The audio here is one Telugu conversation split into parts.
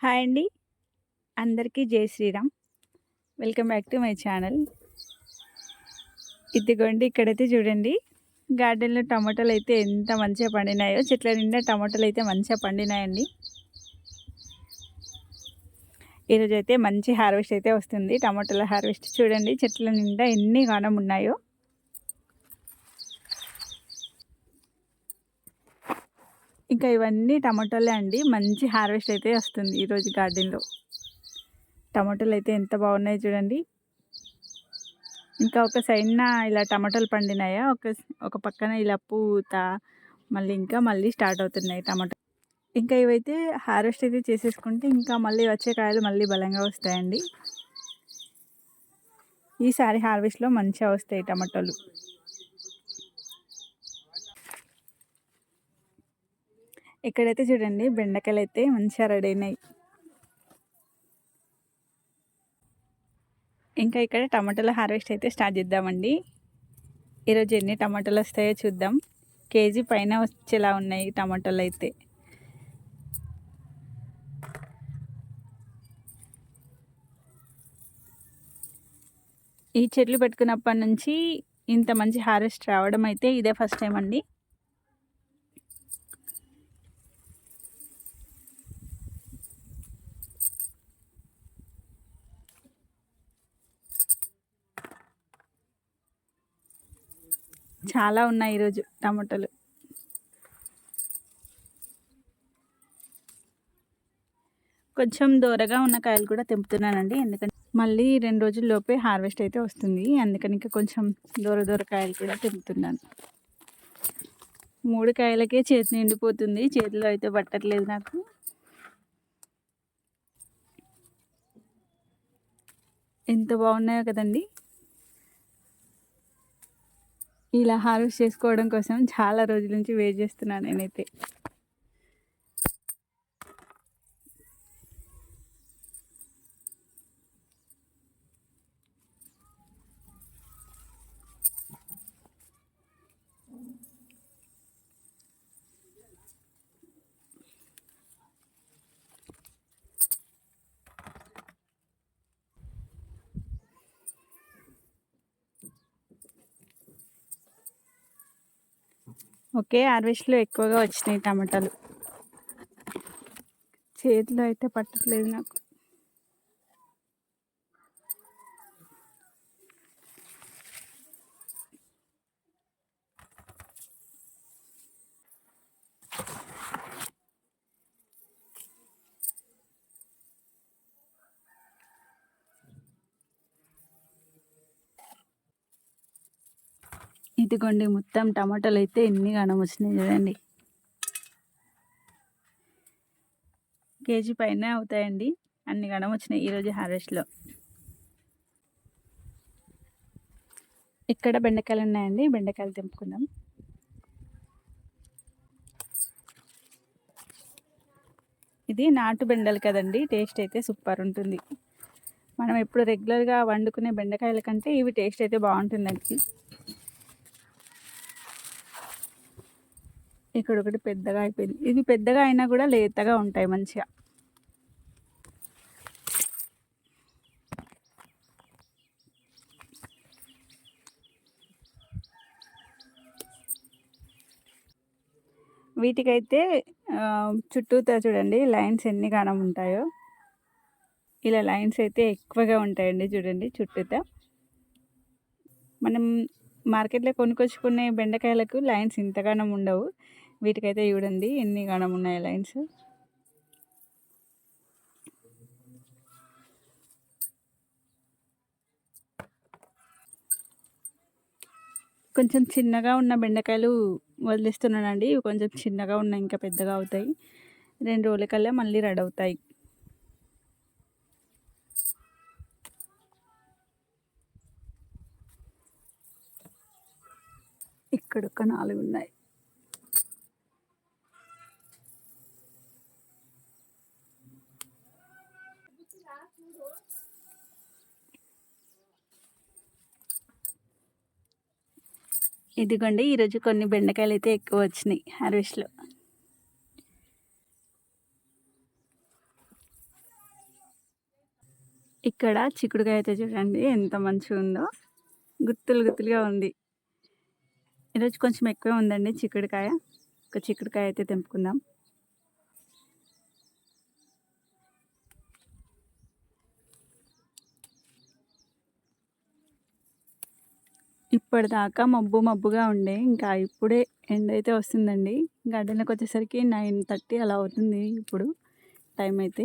హాయ్ అండి. అందరికీ Jai Shriram. Welcome back to my channel. ఇదిగోండి ఇక్కడైతే చూడండి. గార్డెన్లో టమాటాలు అయితే ఎంత మంచిగా పండినాయో చెట్ల నిండా టమాటాలు అయితే మంచిగా పండినాయండి. ఈరోజు అయితే మంచి హార్వెస్ట్ అయితే వస్తుంది. టమాటాల హార్వెస్ట్ చూడండి చెట్ల నిండా ఎన్ని గానం ఉన్నాయో ఇంకా ఇవన్నీ టమాటోలే అండి. మంచి హార్వెస్ట్ అయితే వస్తుంది ఈరోజు గార్డెన్లో. టమాటోలు అయితే ఎంత బాగున్నాయి చూడండి. ఇంకా ఒక సైడ్న ఇలా టమాటోలు పండినాయా? ఒక ఒక పక్కన ఇలా పూత మళ్ళీ ఇంకా మళ్ళీ స్టార్ట్ అవుతున్నాయి టమాటో. ఇంకా ఇవైతే హార్వెస్ట్ అయితే చేసేసుకుంటే ఇంకా మళ్ళీ వచ్చే కాయలు మళ్ళీ బలంగా వస్తాయండి. ఈసారి హార్వెస్ట్లో మంచిగా వస్తాయి టమాటోలు. ఇక్కడైతే చూడండి బెండకాయలు అయితే మంచిగా రెడీ అయినాయి. ఇంకా ఇక్కడ టమాటాల హార్వెస్ట్ అయితే స్టార్ట్ చేద్దామండి. ఈరోజు ఎన్ని టమాటాలు వస్తాయో చూద్దాం. కేజీ పైన వచ్చేలా ఉన్నాయి టమాటాలు అయితే. ఈ చెట్లు పెట్టుకున్నప్పటి నుంచి ఇంత మంచి హార్వెస్ట్ రావడం అయితే ఇదే ఫస్ట్ టైం అండి. చాలా ఉన్నాయి ఈరోజు టమాటాలు. కొంచెం దూరగా ఉన్న కాయలు కూడా తెంపుతున్నానండి ఎందుకంటే మళ్ళీ రెండు రోజుల్లోపే హార్వెస్ట్ అయితే వస్తుంది. అందుకని ఇంకా కొంచెం దూర దూర కాయలు కూడా తెంపుతున్నాను. మూడు కాయలకే చేతి నిండిపోతుంది. చేతిలో అయితే పట్టట్లేదు నాకు. ఎంత బాగున్నాయో కదండి. ఇలా హార్వెస్ట్ చేసుకోవడం కోసం చాలా రోజుల నుంచి వెయిట్ చేస్తున్నాను నేనైతే. ఒకే హార్వెస్ట్లో ఎక్కువగా వచ్చినాయి టమాటాలు. చేతిలో అయితే పట్టట్లేదు నాకు. ఇదిగోండి మొత్తం టమాటాలు అయితే ఎన్ని గానం వచ్చినాయి చూడండి. కేజీ పైన అవుతాయండి అన్ని గణం వచ్చినాయి ఈరోజు హార్వెస్ట్లో. ఇక్కడ బెండకాయలు ఉన్నాయండి బెండకాయలు తెంపుకుందాం. ఇది నాటు బెండలు కదండి టేస్ట్ అయితే సూపర్ ఉంటుంది. మనం ఎప్పుడు రెగ్యులర్గా వండుకునే బెండకాయల కంటే ఇవి టేస్ట్ అయితే బాగుంటుందండి. ఇక్కడ ఒకటి పెద్దగా అయిపోయింది. ఇది పెద్దగా అయినా కూడా లేతగా ఉంటాయి మంచిగా. వీటికైతే చుట్టూతో చూడండి లైన్స్ ఎన్ని కాణం ఉంటాయో. ఇలా లైన్స్ అయితే ఎక్కువగా ఉంటాయండి చూడండి చుట్టూతో. మనం మార్కెట్లో కొనుక్కొచ్చుకునే బెండకాయలకు లైన్స్ ఇంతగానం ఉండవు. వీటికైతే చూడండి ఎన్ని గణం ఉన్నాయి లైన్స్. కొంచెం చిన్నగా ఉన్న బెండకాయలు వదిలిస్తున్నానండి. ఇవి కొంచెం చిన్నగా ఉన్నాయి ఇంకా పెద్దగా అవుతాయి. రెండు రోజులకల్లా మళ్ళీ రెడీ అవుతాయి. ఇక్కడ ఒక నాలుగు ఉన్నాయి. ఇదిగోండి ఈరోజు కొన్ని బెండకాయలు అయితే ఎక్కువ వచ్చినాయి హార్వెస్ట్లో. ఇక్కడ చిక్కుడుకాయ అయితే చూడండి ఎంత మంచిగా ఉందో. గుత్తులు గుత్తులుగా ఉంది. ఈరోజు కొంచెం ఎక్కువే ఉందండి చిక్కుడుకాయ. ఒక చిక్కుడుకాయ అయితే తెంపుకుందాం. ఇప్పటిదాకా మబ్బు మబ్బుగా ఉండే. ఇంకా ఇప్పుడే ఎండ్ అయితే వస్తుందండి. గార్డెన్లోకి వచ్చేసరికి నైన్ థర్టీ అలా అవుతుంది ఇప్పుడు టైం అయితే.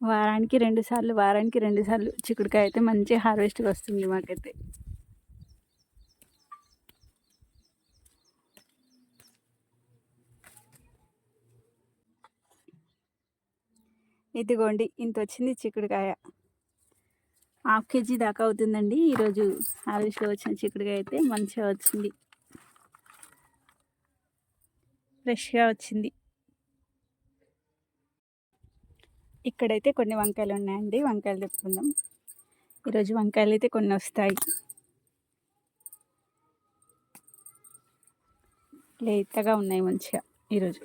వారానికి రెండు సార్లు వారానికి రెండు సార్లు చిక్కుడుకాయ అయితే మంచి హార్వెస్ట్ వస్తుంది మాకైతే. ఇదిగోండి ఇంత వచ్చింది చిక్కుడుకాయ. హాఫ్ కేజీ దాకా అవుతుందండి. ఈరోజు హార్వెస్ట్లో వచ్చిన చిక్కుడుకాయ అయితే మంచిగా వచ్చింది. ఫ్రెష్గా వచ్చింది. ఇక్కడైతే కొన్ని వంకాయలు ఉన్నాయండి వంకాయలు తెప్పుకుందాం ఈరోజు వంకాయలు అయితే కొన్ని వస్తాయి. లేతగా ఉన్నాయి మంచిగా ఈరోజు.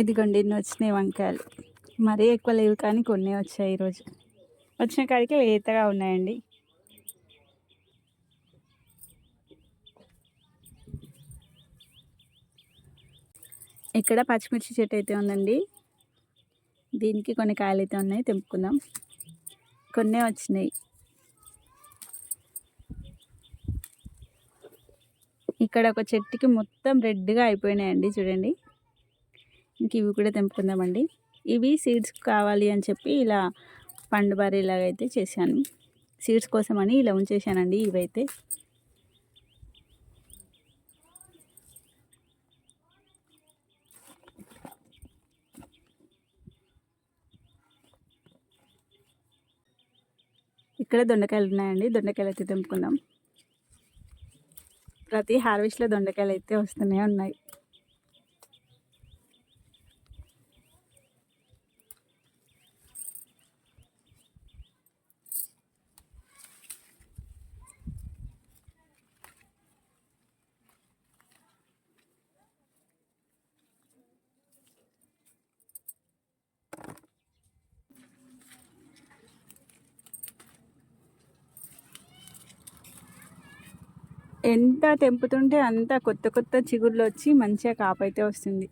ఇదిగోండి ఇన్ని వచ్చినాయి వంకాయలు. మరీ ఎక్కువ లేవు కానీ కొన్ని వచ్చాయి ఈరోజు. వచ్చిన కాడికి లేతగా ఉన్నాయండి. ఇక్కడ పచ్చిమిర్చి చెట్టు అయితే ఉందండి. దీనికి కొన్ని కాయలు అయితే ఉన్నాయి తెంపుకుందాం. కొన్నే వచ్చినాయి. ఇక్కడ ఒక చెట్టుకి మొత్తం రెడ్గా అయిపోయినాయండి చూడండి. ఇంక ఇవి కూడా తెంపుకుందామండి. ఇవి సీడ్స్ కావాలి అని చెప్పి ఇలా పండు బారీలాగా అయితే చేశాను. సీడ్స్ కోసం అని ఇలా ఉంచేసానండి ఇవైతే. ఇక్కడ దొండకాయలు ఉన్నాయండి. దొండకాయలు అయితే తెంపుకుందాం. ప్రతి హార్వెస్ట్లో దొండకాయలు అయితే వస్తూనే ఉన్నాయి. ఎంత తెంపుతుంటే అంత కొత్త కొత్త చిగుళ్ళు వచ్చి మంచిగా కాపైతే వస్తుంది.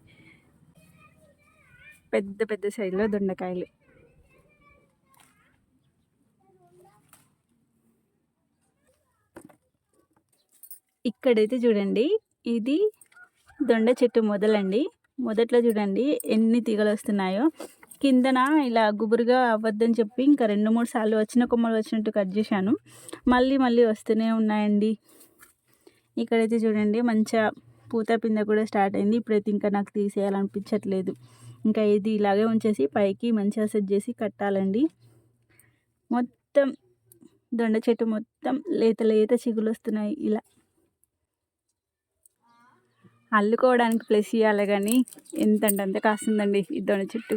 పెద్ద పెద్ద సైజులో దొండకాయలు. ఇక్కడైతే చూడండి ఇది దొండ చెట్టు మొదలండి. మొదట్లో చూడండి ఎన్ని తీగలు వస్తున్నాయో. కిందన ఇలా గుబురుగా అవ్వద్దని చెప్పి ఇంకా రెండు మూడు సార్లు వచ్చిన కొమ్మలు వచ్చినట్టు కట్ చేశాను. మళ్ళీ మళ్ళీ వస్తూనే ఉన్నాయండి. ఇక్కడైతే చూడండి మంచిగా పూత పింద కూడా స్టార్ట్ అయింది. ఇప్పుడైతే ఇంకా నాకు తీసేయాలనిపించట్లేదు. ఇంకా ఇది ఇలాగే ఉంచేసి పైకి మంచిగా సెట్ చేసి కట్టాలండి. మొత్తం దొండ చెట్టు మొత్తం లేత లేత చిగులు వస్తున్నాయి ఇలా. అల్లుకోవడానికి ప్లేస్ ఇవ్వాలి కానీ ఎంతంటే అంత కాస్తుందండి ఈ దొండ చెట్టు.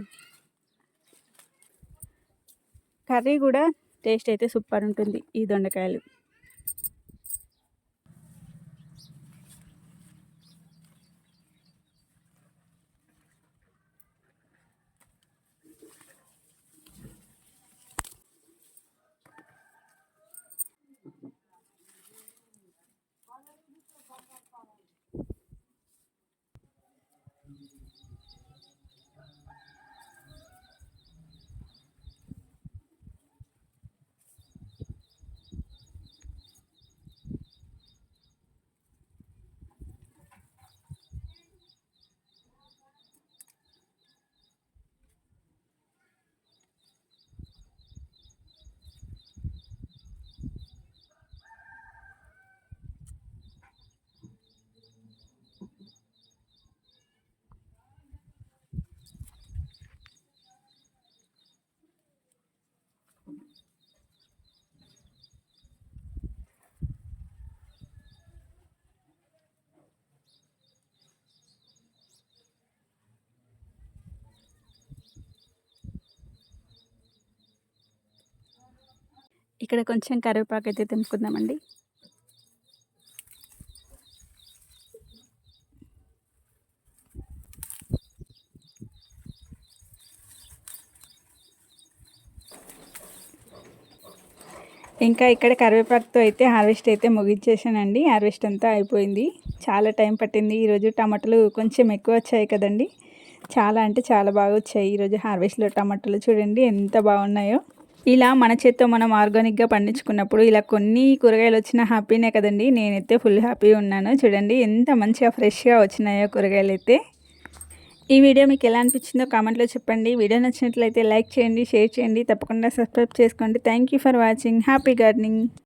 కర్రీ కూడా టేస్ట్ అయితే సూపర్ ఉంటుంది ఈ దొండకాయలు. ఇక్కడ కొంచెం కరివేపాకు అయితే తెంపుకుందామండి ఇంకా ఇక్కడ కరివేపాకుతో అయితే హార్వెస్ట్ అయితే ముగించేసానండి. హార్వెస్ట్ అంతా అయిపోయింది. చాలా టైం పట్టింది. ఈరోజు టమాటాలు కొంచెం ఎక్కువ వచ్చాయి కదండి. చాలా అంటే చాలా బాగా వచ్చాయి. ఈరోజు హార్వెస్ట్లో టమాటాలు చూడండి ఎంత బాగున్నాయో. ఇలా మన చేత్తో మనం ఆర్గానిక్గా పండించుకున్నప్పుడు ఇలా కొన్ని కూరగాయలు వచ్చిన హ్యాపీనే కదండి. నేనైతే ఫుల్ హ్యాపీ ఉన్నాను. చూడండి ఎంత మంచిగా ఫ్రెష్గా వచ్చినాయో కూరగాయలు అయితే ఈ వీడియో మీకు ఎలా అనిపించిందో కామెంట్లో చెప్పండి. వీడియో నచ్చినట్లయితే లైక్ చేయండి షేర్ చేయండి. తప్పకుండా సబ్స్క్రైబ్ చేసుకోండి. Thank for watching. Happy gardening.